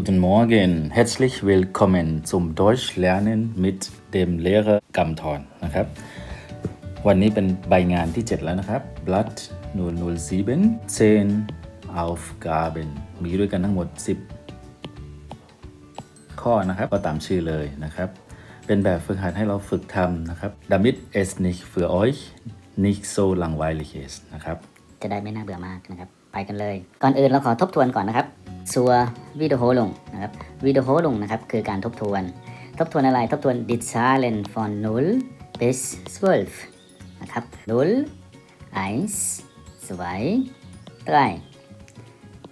Guten Morgen, herzlich willkommen zum Deutsch lernen mit dem Lehrer Gamthorn นะครับ วันนี้เป็นใบงานที่ 7 แล้วนะครับ Blatt 007 10 Aufgaben มีด้วยกันทั้งหมด 10 ข้อนะครับ ก็ตามชื่อเลยนะครับ เป็นแบบฝึกหัดให้เราฝึกทำนะครับ damit es nicht für euch nicht so langweilig ist นะครับ จะได้ไม่น่าเบื่อมากนะครับ ไปกันเลย ก่อนอื่นเราขอทบทวนก่อนนะครับซัววิดีโอลงนะครับวิดีโอลงนะครับคือการทบทวน ทบทวนอะไรทบทวน die Zahlen von 0 bis 12นะครับ0 1 2 3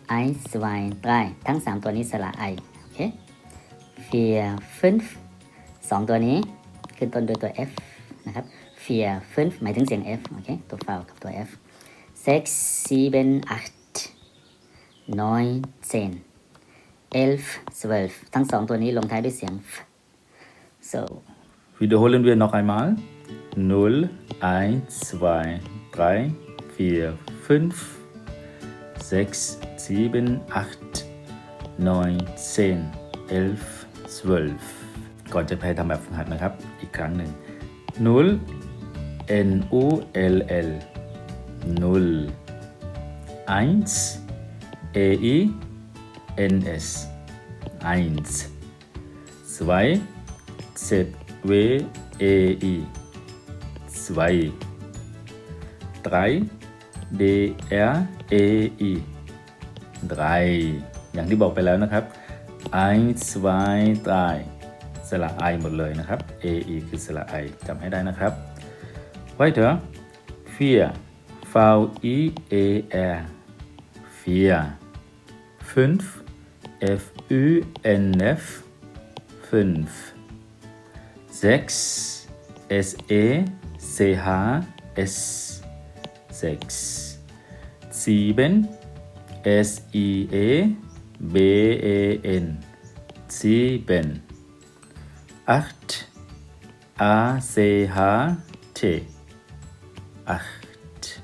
1 2 3 ทั้ง 3 ตัวนี้สระไอโอเค4 5 2 ตัวนี้ขึ้นต้นด้วยตัว F นะครับ4 5หมายถึงเสียง F โอเคตัวฟาวกับตัว F sechs, sieben, acht, neun, zehn, elf, zwölf ทั้งสองตัวนี้ลงท้ายด้วยเสียง f so Wiederholen wir noch einmal. 0, 1, 2, 3, 4, 5, 6, 7, 8, 9, 10, 11, 12 ก่อนจะไปทำแบบฝึกหัดนะครับ อีกครั้งหนึ่ง0 N U L L 0 1 E I N S 1 2 Z W E I 2 3 D R E I 3อย่างที่บอกไปแล้วนะครับ1 2 3สระไอหมดเลยนะครับ A E คือสระไอจำให้ได้นะครับ weiter 4 V I E R 4 5 F Ü N F 5 6 S E C H S 6 7 S I E B E N 7 8 A C H T 8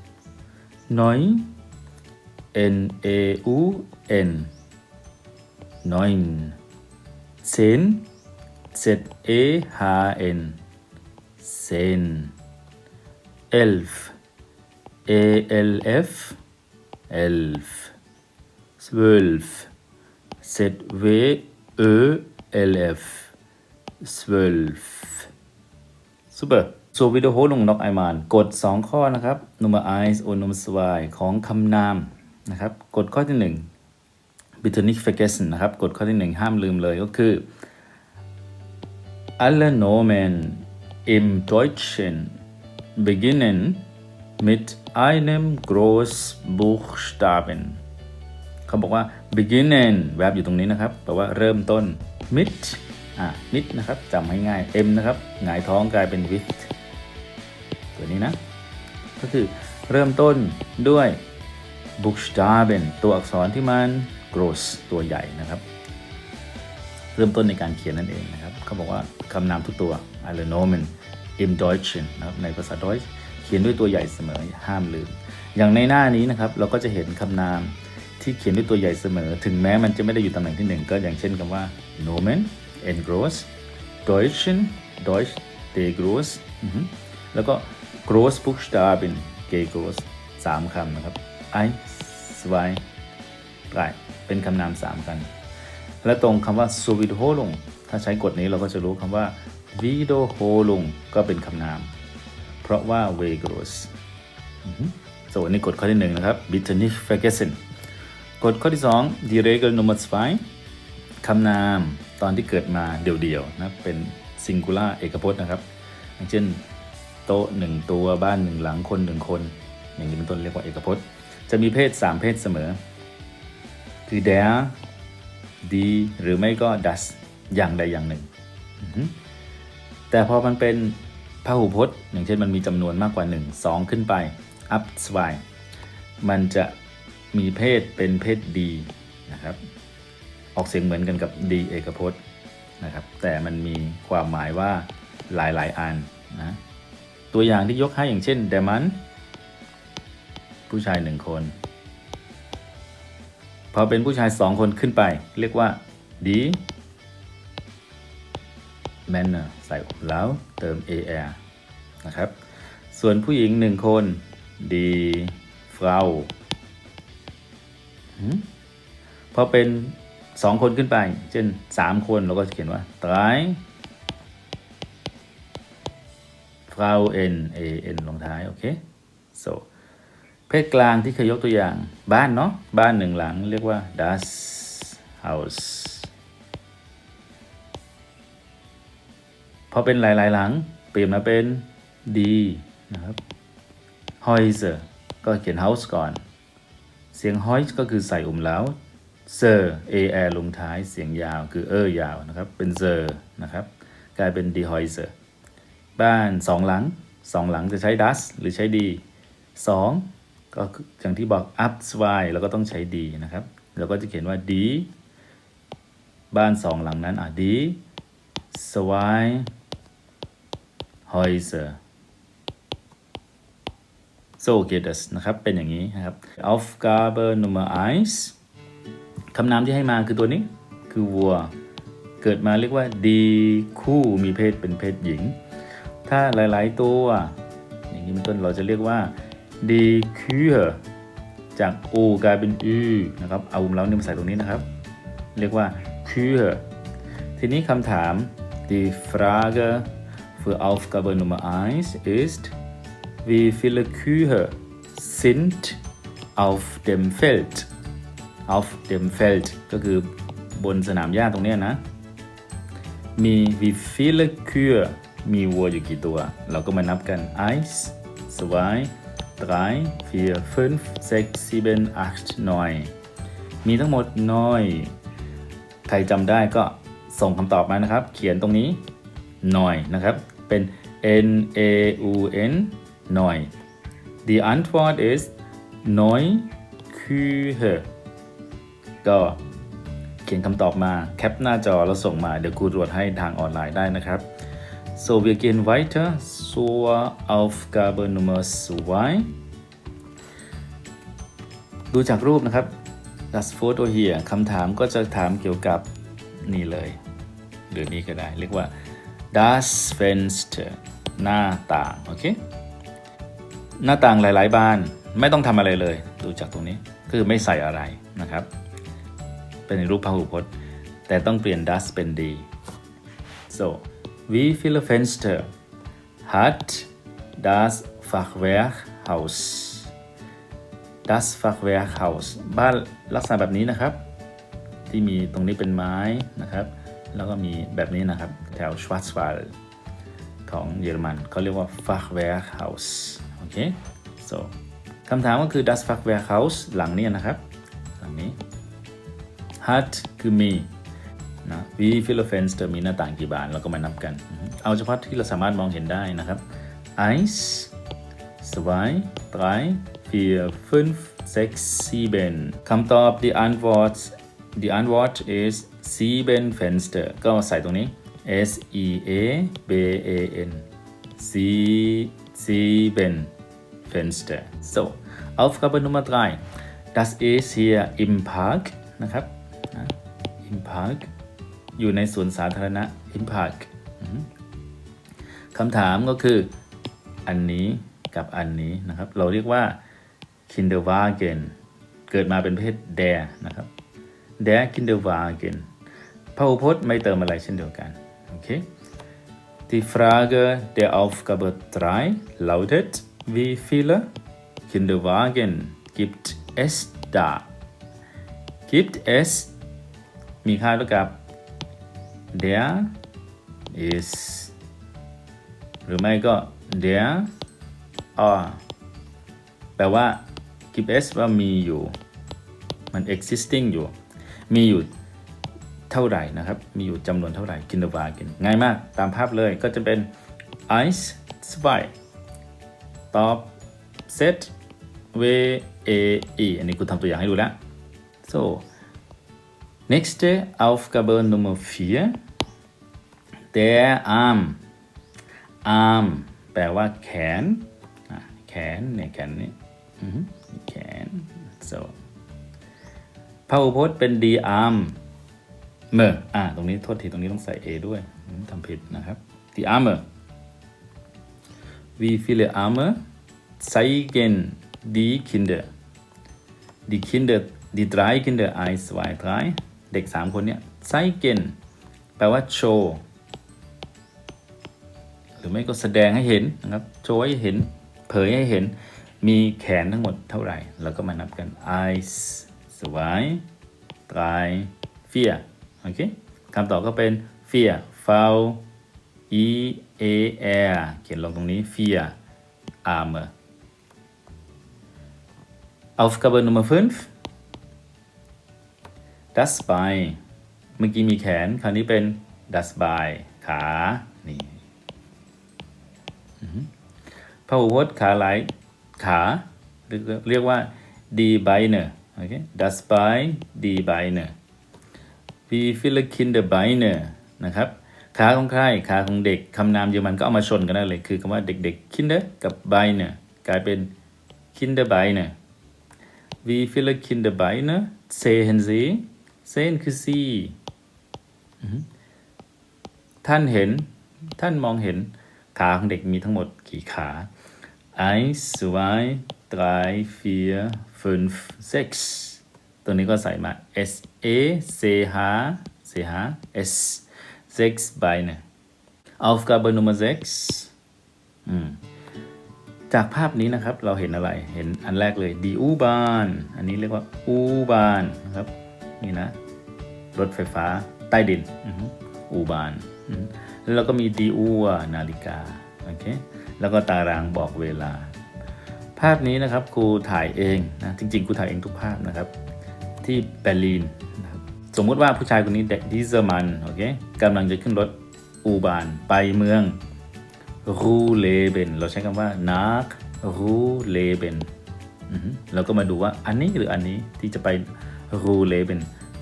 9 N E U N 9 10 Z E H N 10 11 E L F 11 12 Z W Ö L F 12 Super so Wiederholung noch einmal กด 2 ข้อนะครับ Nummer 1 und Nummer 2ของคำนามนะครับ กดข้อที่ 1 bitte nicht vergessen นะครับกดข้อที่1ห้ามลืมเลยก็คือ alle Nomen im Deutschen beginnen mit einem Großbuchstaben เขาบอกว่า beginnen แวบอยู่ตรงนี้นะครับแปลว่าเริ่มต้น mit อะ mit นะครับจำให้ง่าย m นะครับหงายท้องกลายเป็น with ตัวนี้นะ ก็คือเริ่มต้นด้วย Buchstaben ตัวอักษรที่มัน gross ตัวใหญ่นะครับ เริ่มต้นในการเขียนนั่นเองนะครับเขาบอกว่าคำนามทุกตัว alle Nomen im Deutschen นะครับในภาษาดอยช์เขียนด้วยตัวใหญ่เสมอห้ามลืม อย่างในหน้านี้นะครับเราก็จะเห็นคำนามที่เขียนด้วยตัวใหญ่เสมอ ถึงแม้มันจะไม่ได้อยู่ตำแหน่งที่หนึ่งก็อย่างเช่นคำว่า Nomen en groß Deutschen Deutsch de groß แล้วก็ groß Buchstaben g groß สามคำนะครับ ein zwei drei เป็นคำนามสามกัน และตรงคำว่า s u v i d h o l u n g ถ้าใช้กฎนี้เราก็จะรู้คำว่า v i d o h o l u n g ก็เป็นคำนาม เพราะว่า v e g r o s ส่วนนี้กฎข้อที่หนึ่งนะครับ bitte nicht vergessen กฎข้อที่สอง die Regel Nummer 2คำนามตอนที่เกิดมาเดี่ยวๆนะเป็น singular เอกพจน์นะครับอย่างเช่นโต๊ะหนึ่งตัวบ้านหนึ่งหลังคนหนึ่งคน อย่างนี้เป็นต้นเรียกว่าเอกพจน์ จะมีเพศ 3 เพศเสมอ คือ der ดีหรือไม่ก็ das อย่างใดอย่างหนึ่ง แต่พอมันเป็นพหูพจน์อย่างเช่นมันมีจำนวนมากกว่า 1 2 ขึ้นไป up 2มันจะมีเพศเป็นเพศดีนะครับ ออกเสียงเหมือนกันกับดีเอกพจน์นะครับ แต่มันมีความหมายว่าหลายๆอันนะตัวอย่างที่ยกให้อย่างเช่นเดมันผู้ชายหนึ่งคน พอเป็นผู้ชายสองคนขึ้นไป เรียกว่า die Männer ใส่แล้วเติม er นะครับ ส่วนผู้หญิงหนึ่งคน die Frau พอเป็นสองคนขึ้นไป เช่นสามคนเราก็เขียนว่า drei Frau n a n ลงท้าย โอเค so เพศกลางที่เคยยกตัวอย่างบ้านเนาะบ้านหนึ่งหลังเรียกว่า das Haus พอเป็นหลาย ๆ หลัง เปลี่ยนมาเป็น die นะครับ Häuser ก็เขียน house ก่อน เสียง Häus ก็คือใส่อุ่มแล้ว Sir a r ลงท้ายเสียงยาวคือเออยาวนะครับ เป็น Sir นะครับ กลายเป็น d Häuser บ้านสองหลังสองหลังจะใช้ das หรือใช้ die สอง ก็อย่างที่บอก up zwei แล้วก็ต้องใช้ die นะครับเราก็จะเขียนว่า die บ้านสองหลังนั้นอะ die zwei Häuser so geht es นะครับ เป็นอย่างนี้นะครับ Aufgabe Nummer 1คำนามที่ให้มาคือตัวนี้คือวัว เกิดมาเรียกว่าดีคู่มีเพศเป็นเพศหญิง ถ้าหลาย ๆ ตัว อย่างนี้เป็นต้นเราจะเรียกว่า ดีคือจาก o กลายเป็น u นะครับเอาอุ้มแล้วนี่ยมาใส่ตรงนี้นะครับ เรียกว่าคือทีนี้คำถาม die Frage für Aufgabe Nummer 1 ist wie viele Kühe sind auf dem Feld auf dem Feld ก็คือบนสนามหญ้าตรงเนี้ยนะ มี wie viele Kühe มีวัวอยู่กี่ตัว เราก็มานับกัน1 2 3 4 5 6 7 8 9มีทั้งหมดน้อยใครจำได้ก็ส่งคำตอบมานะครับ เขียนตรงนี้หน่อยนะครับ เป็น n a u n หน่อย Die Antwort ist neun Kühe ก็เขียนคำตอบมาแคปหน้าจอแล้วส่งมาเดี๋ยวครูตรวจให้ทางออนไลน์ได้นะครับ so wir gehen weiter zur Aufgabe Nummer 2 ดูจากรูปนะครับ das Foto hier คำถามก็จะถามเกี่ยวกับนี่เลย หรือนี่ก็ได้ เรียกว่า das Fenster หน้าต่าง โอเค หน้าต่างหลาย ๆ บาน ไม่ต้องทำอะไรเลย ดูจากตรงนี้ คือไม่ใส่อะไรนะครับ เป็นในรูปพหูพจน์ แต่ต้องเปลี่ยน das เป็น d so wie viele Fenster hat das Fachwerkhaus das Fachwerkhaus บ้านลักษณะแบบนี้นะครับ ที่มีตรงนี้เป็นไม้นะครับ แล้วก็มีแบบนี้นะครับ แถว Schwarzwald ของเยอรมันเขาเรียกว่า Fachwerkhaus โอเค so คำถามก็คือ das Fachwerkhaus หลังนี้นะครับ หลังนี้ hat คือมี นะ wie viele Fenster มีหน้าต่างกี่บานเราก็มานับกัน เอาเฉพาะที่เราสามารถมองเห็นได้นะครับ eins zwei drei vier fünf sechs sieben คำตอบ die Antwort die Antwort is sieben Fenster ก็ใส่ตรงนี้ S E A B A N s sieben Fenster so Aufgabe Nummer 3 das ist hier im Park นะครับ im Park อยู่ในสวนสาธารณะ im Park อืมคำถามก็คืออันนี้กับอันนี้นะครับ เราเรียกว่า Kinderwagen เกิดมาเป็นเพศ der นะครับ der Kinderwagen พหูพจน์ไม่เติมอะไรเช่นเดียวกัน โอเค Die Frage der Aufgabe 3 lautet, wie viele Kinderwagen gibt es da? Gibt es มีค่าเท่ากับ der ist หรือไม่ก็ der are แปลว่า give s ว่ามีอยู่ มัน existing อยู่ มีอยู่เท่าไหร่นะครับ มีอยู่จำนวนเท่าไหร่ Kinderwagen ง่ายมาก ตามภาพเลยก็จะเป็น eins zwei ตอบ set w a e อันนี้กูทำตัวอย่างให้ดูแล้ว so nächste Aufgabe Nummer 4 der Arm arm แปลว่าแขน แขนเนี่ยแขนนี้อือหือแขน so พหูพจน์เป็น die arm เมออ่า ตรงนี้โทษที ตรงนี้ต้องใส่ A ด้วยทำผิดนะครับ die Arme wie viele Arme zeigen die Kinder die Kinder die drei Kinder eins zwei drei เด็กสามคนเนี้ย zeigen แปลว่าโชว์หรือไม่ก็แสดงให้เห็นนะครับโชว์ให้เห็นเผยให้เห็นมีแขนทั้งหมดเท่าไหร่แล้วก็มานับกัน eins zwei drei vier โอเคคำตอบก็เป็น vier v e a r เขียนลงตรงนี้ vier Arme Aufgabe Nummer 5 das Bein เมื่อกี้มีแขน คราวนี้เป็น das Bein ขา นี่อือฮึพหูพจน์ขาหลายขาเรียกเรียกว่า die Beine โอเค das Bein die Beine wie viele Kinder Beine นะครับ ขาของใคร ขาของเด็ก คำนามเยอรมันก็เอามาชนกันได้เลย คือคำว่าเด็กๆ Kinder กับ Beine กลายเป็น Kinder Beine wie viele Kinder Beine sehen Sie sehen คือ sie อือฮึท่านเห็น ท่านมองเห็น ขาของเด็กมีทั้งหมดกี่ขา eins zwei drei vier fünf sechs ตัวนี้ก็ใส่มา s a c h c h s sechs Beine Aufgabe Nummer sechs อืมจากภาพนี้นะครับเราเห็นอะไร เห็นอันแรกเลยดีอูบานอันนี้เรียกว่าอูบานนะครับ นี่นะ รถไฟฟ้าใต้ดินอือฮึอูบานอือฮึแล้วเราก็มีดีอูนาฬิกาโอเคแล้วก็ตารางบอกเวลา ภาพนี้นะครับครูถ่ายเองนะจริงๆครูถ่ายเองทุกภาพนะครับ ที่เบอร์ลินนะครับสมมุติว่าผู้ชายคนนี้เด็กดิเซอร์มันโอเคกำลังจะขึ้นรถอูบานไปเมืองรูเลเบนเราใช้คำว่านักรูเลเบนเราก็มาดูว่าอันนี้หรืออันนี้ที่จะไป รูเลเบน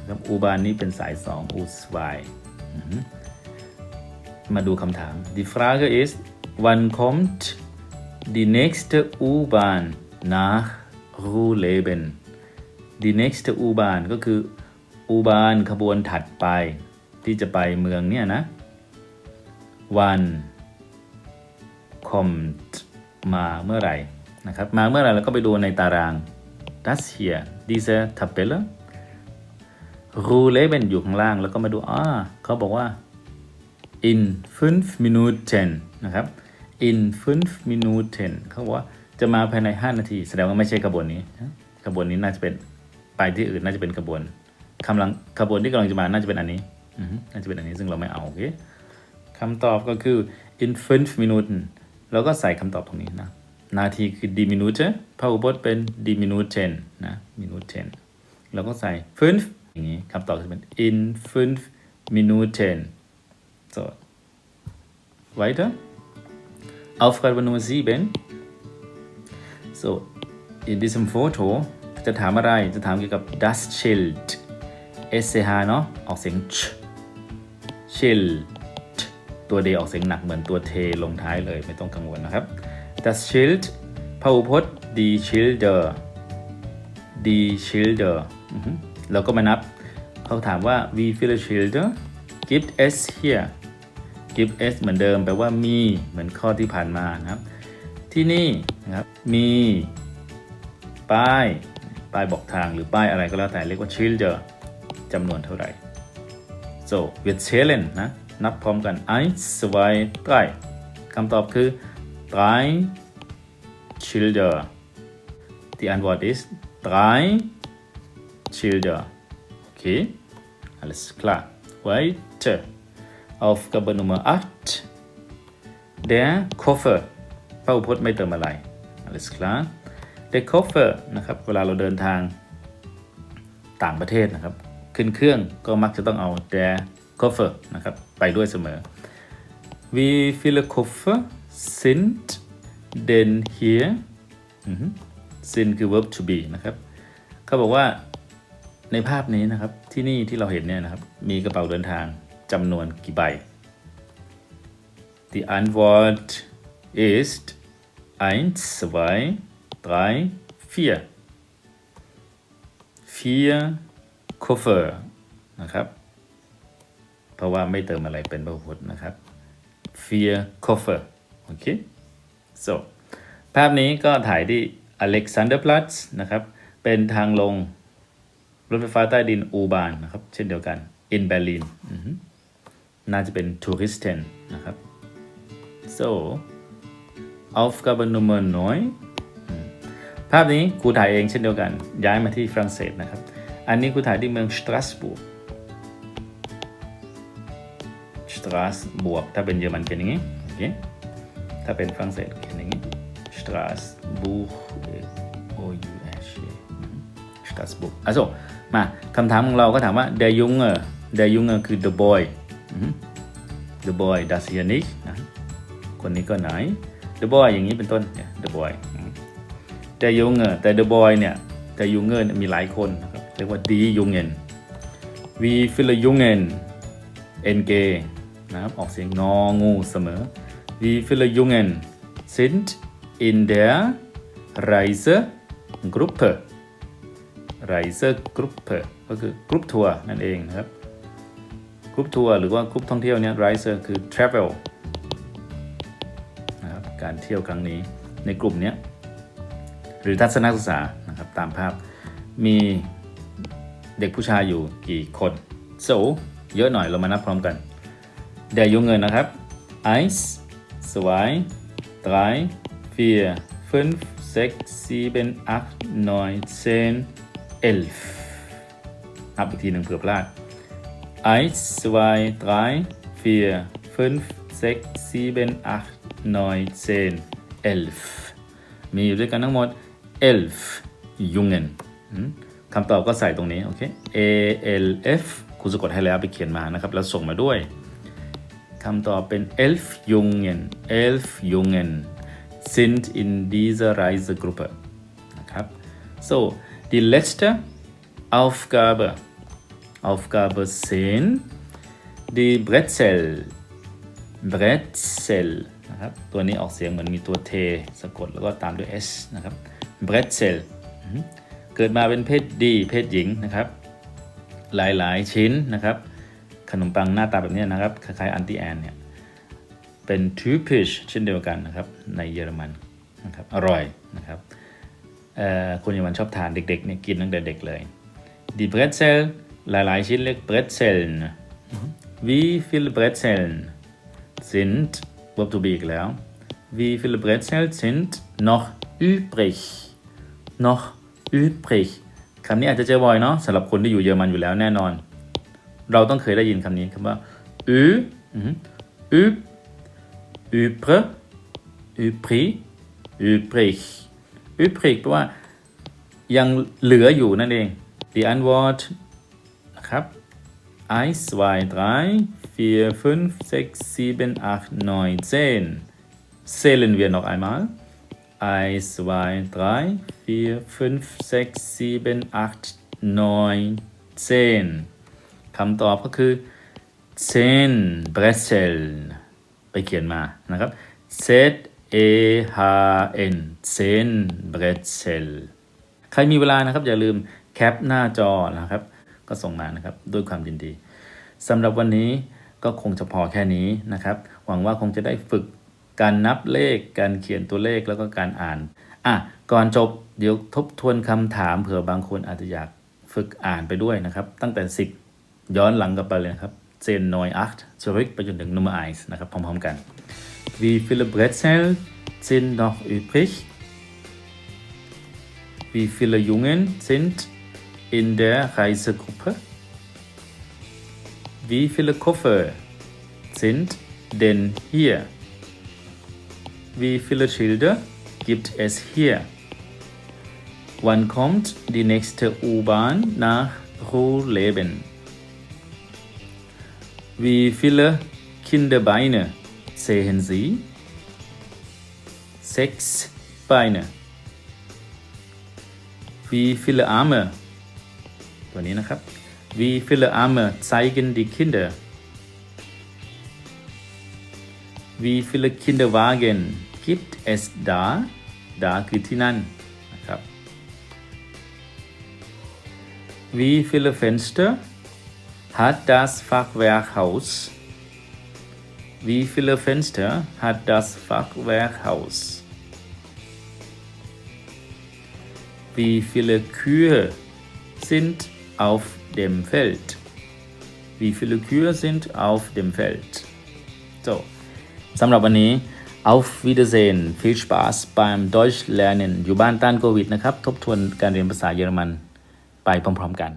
ครับอูบานนี้เป็นสายสองอูสไวมาดูคำถาม Die Frage ist wann kommt die nächste U-Bahn nach Ruhleben die nächste U-Bahn ก็คืออูบานขบวนถัดไป ที่จะไปเมืองเนี่ยนะ วัน kommt มาเมื่อไหร่นะครับ มาเมื่อไหร่เราก็ไปดูในตาราง das hier diese Tabelle Ruhleben อยู่ข้างล่างแล้วก็มาดูอ่าเขาบอกว่า in 5 Minuten นะครับ in 5 Minuten เขาบอกว่าจะมาภายใน 5 นาที แสดงว่าไม่ใช่ขบวนนี้นะขบวนนี้น่าจะเป็นไปที่อื่นน่าจะเป็นขบวนกำลังขบวนที่กำลังจะมาน่าจะเป็นอันนี้น่าจะเป็นอันนี้ซึ่งเราไม่เอาโอเคคำตอบก็คือ in 5 Minuten เราก็ใส่คำตอบตรงนี้นะ นาทีคือ die Minute พหูพจน์เป็น die Minuten นะ Minuten เราก็ใส่5อย่างนี้คำตอบจะเป็น in 5 Minuten so weiter Aufgabe Nummer 7 so in diesem Foto จะถามอะไร จะถามเกี่ยวกับ das Schild S C H เนาะออกเสียง ch Schild ตัวเดออกเสียงหนักเหมือนตัวเทลงท้ายเลยไม่ต้องกังวลนะครับ das Schild พหูพจน์ die Schilder die Schilder เราก็มานับเขาถามว่า wie viele Schilder gibt es hier give s เหมือนเดิมแปลว่ามีเหมือนข้อที่ผ่านมานะครับ ที่นี่นะครับมีป้าย ป้ายบอกทางหรือป้ายอะไรก็แล้วแต่เรียกว่า Schilder จำนวนเท่าไหร่ so wir zählen นะนับพร้อมกัน eins zwei drei คำตอบคือ drei Schilder die Antwort ist drei Schilder okay alles klar weiter Aufgabe Nummer 8 der Koffer พระอุพจน์ไม่เติมอะไร alles klar der Koffer นะครับ เวลาเราเดินทางต่างประเทศนะครับ ขึ้นเครื่องก็มักจะต้องเอา der Koffer นะครับ ไปด้วยเสมอ Wie viele Koffer sind denn hier อือฮึ sind คือ verb to be นะครับเขาบอกว่าในภาพนี้นะครับที่นี่ที่เราเห็นเนี่ยนะครับ มีกระเป๋าเดินทางจำนวนกี่ใบ Die Antwort ist 1, 2, 3, 4. 4 Koffer นะครับราะว่าไม่เติมอะไรเป็นพหูพจน์นะครับ vier Koffer โอเค so ภาพนี้ก็ถ่ายที่ Alexanderplatz นะครับ เป็นทางลงรถไฟฟ้าใต้ดินอูบานนะครับ เช่นเดียวกัน in Berlin อือฮึน่าจะเป็น Touristen นะครับ so Aufgabe Nummer 9ภาพนี้ครูถ่ายเองเช่นเดียวกัน ย้ายมาที่ฝรั่งเศสนะครับ อันนี้ครูถ่ายที่เมืองสตราสบูร์กสตราสบูร์กถ้าเป็นเยอรมันเป็นอย่างนี้ โอเค ถ้าเป็นฝรั่งเศสเขียนอย่างนี้สตราสบูร์ก O U S สตราสบูร์กอะโซมาคำถามของเราก็ถามว่า der Junge der Junge คือ the boy อือฮึ the boy das hier nicht นะคนนี้ก็ไหน the boy อย่างนี้เป็นต้นเนี่ย the boy อืมแต่ยุงเอแต่ The Boy เนี่ยแต่ยุงเงินมีหลายคนนะครับเรียกว่าดียุงเงิน We feel a Jungen N G นะครับออกเสียงงองูเสมอ Wie viele Jungen sind in der Reisegruppe Reisegruppe ก็คือกลุ่มทัวร์นั่นเองนะครับกลุ่มทัวร์หรือว่ากลุ่มท่องเที่ยวเนี่ย Reiser คือ Travel นะครับการเที่ยวครั้งนี้ในกลุ่มเนี้ยหรือทัศนศึกษานะครับตามภาพมีเด็กผู้ชายอยู่กี่คนโซเยอะหน่อยเรามานับพร้อมกันเดยวยุงเงินนะครับ Ice 2, 3, 4, 5, 6, 7, 8, 9, 10, 11. นับอีกทีหนึ่งเผื่อพลาด 1, 2, 3, 4, 5, 6, 7, 8, 9, 10, 11 มีอยู่ด้วยกันทั้งหมด 11 ยุงเงินคำตอบก็ใส่ตรงนี้ โอเค A L F คุณสะกดให้แล้วไปเขียนมานะครับ แล้วส่งมาด้วย คำตอบเป็น elf Jungen elf Jungen sind in dieser Reisegruppe นะครับ so die letzte Aufgabe Aufgabe 10 die Brezel Brezel นะครับ ตัวนี้ออกเสียงเหมือนมีตัวเทสะกดแล้วก็ตามด้วย S นะครับ Brezel เกิดมาเป็นเพศดีเพศหญิงนะครับ หลายๆ ชิ้นนะครับ ขนมปังหน้าตาแบบนี้นะครับ คล้ายๆอันติแอนเนี่ย เป็น typisch เช่นเดียวกันนะครับ ในเยอรมันนะครับ อร่อยนะครับคนเยอรมันชอบทานเด็กๆเนี่ยกินตั้งแต่เด็กเลย Die Brezel หลายๆชิ้นเรียก Brezeln Wie viele Brezeln sind Verb to be อีกแล้ว Wie viele Brezel sind noch übrig noch übrig คำนี้อาจจะเจอบ่อยเนาะสำหรับคนที่อยู่เยอรมันอยู่แล้วแน่นอน เราต้องเคยได้ยินคำนี้คำว่า ü อือหือ üb übre übrig übrig übrig แปลว่ายังเหลืออยู่นั่นเอง Die Antwort นะครับ 1, 2, 3, 4, 5, 6, 7, 8, 9, 10. Zählen wir noch einmal. 1, 2, 3, 4, 5, 6, 7, 8, 9, 10 คำตอบก็คือ10 Brezel ไปเขียนมานะครับ Z A H N 10 Brezel ใครมีเวลานะครับอย่าลืมแคปหน้าจอนะครับ ก็ส่งมานะครับด้วยความยินดีสำหรับวันนี้ก็คงจะพอแค่นี้นะครับ หวังว่าคงจะได้ฝึกการนับเลข การเขียนตัวเลขแล้วก็การอ่าน อะ ก่อนจบเดี๋ยวทบทวนคำถามเผื่อบางคนอาจจะอยากฝึกอ่านไปด้วยนะครับ ตั้งแต่ 10 ย้อนหลังกลับไปเลยนะครับเซนนอยอัคชริกไปจนถึงนัมเบอร์ไอส์นะครับ พร้อมๆกัน Wie viele Brezel sind noch übrig? Wie viele Jungen sind in der Reisegruppe? Wie viele Koffer sind denn hier? Wie viele Schilder gibt es hier? Wann kommt die nächste U-Bahn nach Ruhleben? Wie viele Kinderbeine sehen Sie? Sechs Beine. Wie viele Arme? ตัวนี้นะครับ Wie viele Arme zeigen die Kinder? Wie viele Kinderwagen gibt es da? Da คือที่นั่นนะครับ Wie viele Fenster hat das Fachwerkhaus Wie viele Fenster hat das Fachwerkhaus Wie viele Kühe sind auf dem Feld Wie viele Kühe sind auf dem Feld so สำหรับวันนี้ auf Wiedersehen viel Spaß beim Deutsch lernen อยู่บ้านต้านโควิดนะครับ ทบทวนการเรียนภาษาเยอรมันไปพร้อมๆกัน